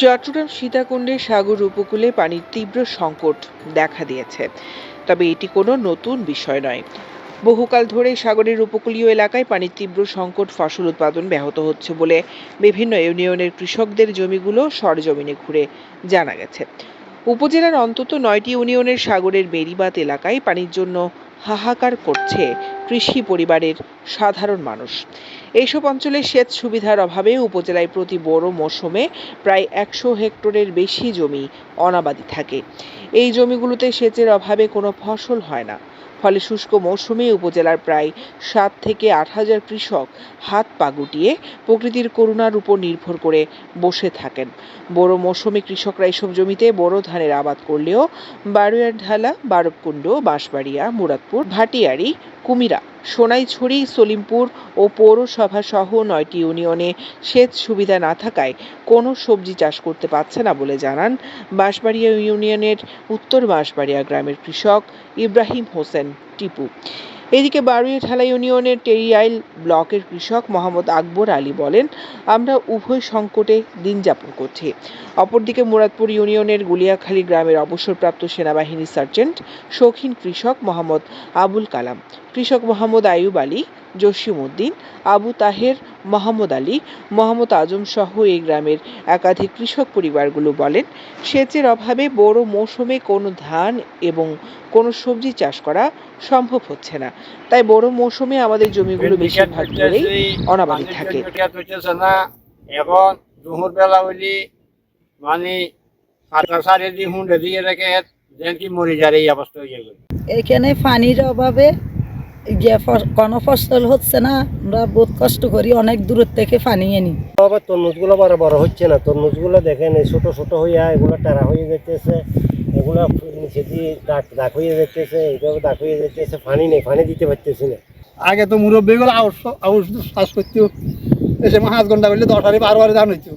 চট্টগ্রাম সীতাকুণ্ডে সাগর উপকূলে পানির তীব্র সংকট দেখা দিয়েছে। তবে এটি কোনো নতুন বিষয় নয়। বহুকাল ধরে সাগরের উপকূলীয় এলাকায় পানির তীব্র সংকট ফসল উৎপাদন ব্যাহত হচ্ছে বলে বিভিন্ন ইউনিয়নের কৃষকদের জমিগুলো সরজমিনে ঘুরে জানা গেছে। উপজেলার অন্তত নয়টি ইউনিয়নের সাগরের বেড়িবাঁধ এলাকায় পানির জন্য হাহাকার করছে কৃষি পরিবারের সাধারণ মানুষ। এইসব অঞ্চলে সেচ সুবিধার অভাবে উপজেলায় প্রতি বড় মৌসুমে প্রায় একশো হেক্টরের বেশি জমি অনাবাদি থাকে। এই জমিগুলোতে সেচের অভাবে কোনো ফসল হয় না। ফলে শুষ্ক মৌসুমে উপজেলার প্রায় সাত থেকে আট হাজার কৃষক হাত পা গুটিয়ে প্রকৃতির করুণার উপর নির্ভর করে বসে থাকেন। বড় মৌসুমে কৃষকরা এসব জমিতে বড় ধানের আবাদ করলেও বারুয়ার ঢালা, বারবকুণ্ড, বাঁশবাড়িয়া, মুরাদপুর ভাটিয়ারি কুমিরা সোনাইছড়ি, সলিমপুর ও পৌরসভা সহ নয়টি ইউনিয়নে সেচ সুবিধা না থাকায় কোনো সবজি চাষ করতে পারছে না বলে জানান বাঁশবাড়িয়া ইউনিয়নের উত্তর বাঁশবাড়িয়া গ্রামের কৃষক ইব্রাহিম হোসেন টিপু। এদিকে বারুইয়াঠালা ইউনিয়নের টেরিয়াইল ব্লকের কৃষক মোহাম্মদ আকবর আলী বলেন, আমরা উভয় সংকটে দিন যাপন করছি। অপরদিকে মুরাদপুর ইউনিয়নের গুলিয়াখালী গ্রামের অবসরপ্রাপ্ত সেনাবাহিনী সার্জেন্ট, শৌখিন কৃষক মোহাম্মদ আবুল কালাম, কৃষক মোহাম্মদ আয়ুব আলী, জসিম উদ্দিন, আবু তাহের মোহাম্মদ আলী মোহাম্মদ আজম সহ এই গ্রামের একাধিক কৃষক পরিবারগুলো বলেন সেচের অভাবে বড় মৌসুমে কোনো ধান এবং কোনো সবজি চাষ করা সম্ভব হচ্ছে না। তাই বড় মৌসুমে আমাদের জমিগুলো বেশিরভাগ ধরেই অনাবাদি থাকে। এখন দুপুর বেলা হইলি মানে কাটা সারে দি হুন্ডে দিয়ে রেখে যেন কি মরে যার এই অবস্থা হয়ে যাবে এখানে পানির অভাবে যে কোনো ফসল হচ্ছে না আমরা বহুত কষ্ট করি অনেক দূর থেকে পানি আনি আবার তরমুজগুলো বড় বড় হচ্ছে না। তরমুজগুলো দেখেন এই ছোট ছোট হইয়া এগুলো টেরা হয়ে যেতেছে এগুলো নিচে দিয়ে দাগ দাগ হয়ে যেতেছে এইভাবে দাগ হয়ে যেতেছে পানি নেই পানি দিতে পারতেছি না। আগে তো মুরব্বী গুলো আউস আউস শ্বাস করতো এসে পাঁচ ঘণ্টা করলে দশ হারি বারো হারি দান হইতো।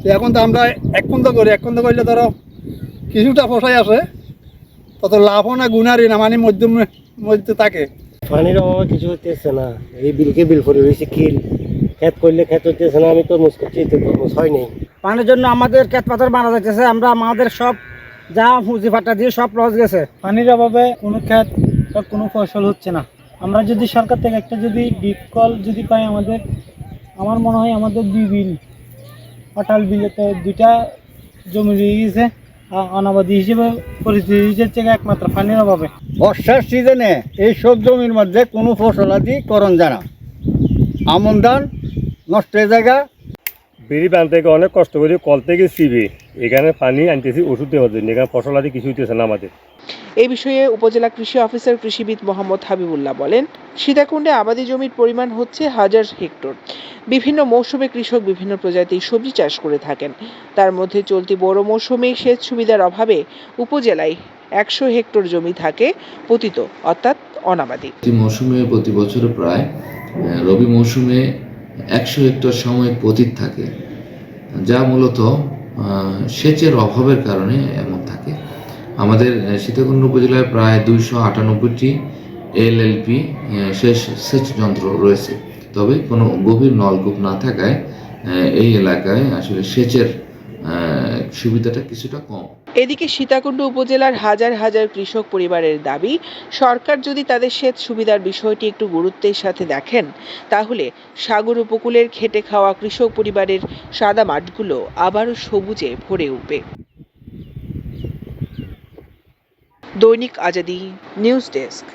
তো এখন তো আমরা এক কুন্দ করি এক কুন্দ করলে ধরো কিছুটা ফসাই আসে তত লাভও না গুণারি না মানে মধ্যম মধ্যে থাকে। পানির অভাবে কিছু হইতেছে না। এই বিলকে বিল করে রয়েছে কিল। খেত করলে খেত হইতেছে না আমি তরমুজ করছি তো তরমুজ হয় নাই। পানির জন্য আমাদের ক্ষেত পাথর মারা যাচ্ছে আমরা আমাদের সব যা পুঁজি ফাটা দিয়ে সব লস গেছে। পানির অভাবে কোনো ক্ষেত বা কোনো ফসল হচ্ছে না। আমরা যদি সরকার থেকে একটা যদি ডিপ কল যদি পাই আমাদের আমার মনে হয় আমাদের দুই বিল অটাল বিলেতে দুইটা জমি রয়ে গেছে। অনাবাদি হিসেবে পরিস্থিতি হচ্ছে একমাত্র পানির অভাবে। বর্ষার সিজনে এই সব জমির মধ্যে কোনো ফসলাদি করণ জানা আমন ধান নষ্ট হয়ে জায়গা বেরি বান থেকে অনেক কষ্ট করে কল থেকে সিবে। এখানে পানি আনতেছি ওষুধ দেওয়ার জন্য এখানে ফসল আদি কিছু হইতেছে না আমাদের। এই বিষয়ে উপজেলা কৃষি অফিসার কৃষিবিদ মোহাম্মদ হাবিবুল্লাহ বলেন সীতাকুণ্ডে আবাদি জমির পরিমাণ হচ্ছে হাজার হেক্টর। বিভিন্ন মৌসুমে কৃষক বিভিন্ন প্রজাতির সবজি চাষ করে থাকেন। তার মধ্যে চলতি বড় মৌসুমে সেচ সুবিধার অভাবে উপজেলায় একশো হেক্টর জমি থাকে পতিত, অর্থাৎ অনাবাদি। মৌসুমে, প্রতি বছর প্রায় রবি মৌসুমে একশো হেক্টর সাময়িক পতিত থাকে, যা মূলত সেচের অভাবের কারণে এমন থাকে। আমাদের সীতাকুণ্ড উপজেলায় প্রায় দুইশো আটানব্বইটি এলএলপি সেচ সেচ যন্ত্র রয়েছে। তবে কোনো গভীর নলকূপ না থাকায় এই এলাকায় আসলে সেচের সুবিধাটা কিছুটা কম। এদিকে সীতাকুণ্ড উপজেলার হাজার হাজার কৃষক পরিবারের দাবি, সরকার যদি তাদের সেচ সুবিধার বিষয়টি একটু গুরুত্বের সাথে দেখেন, তাহলে সাগর উপকূলের খেটে খাওয়া কৃষক পরিবারের সাদা মাঠগুলো আবারও সবুজে ভরে উঠবে। দৈনিক আজাদি নিউজ ডেস্ক।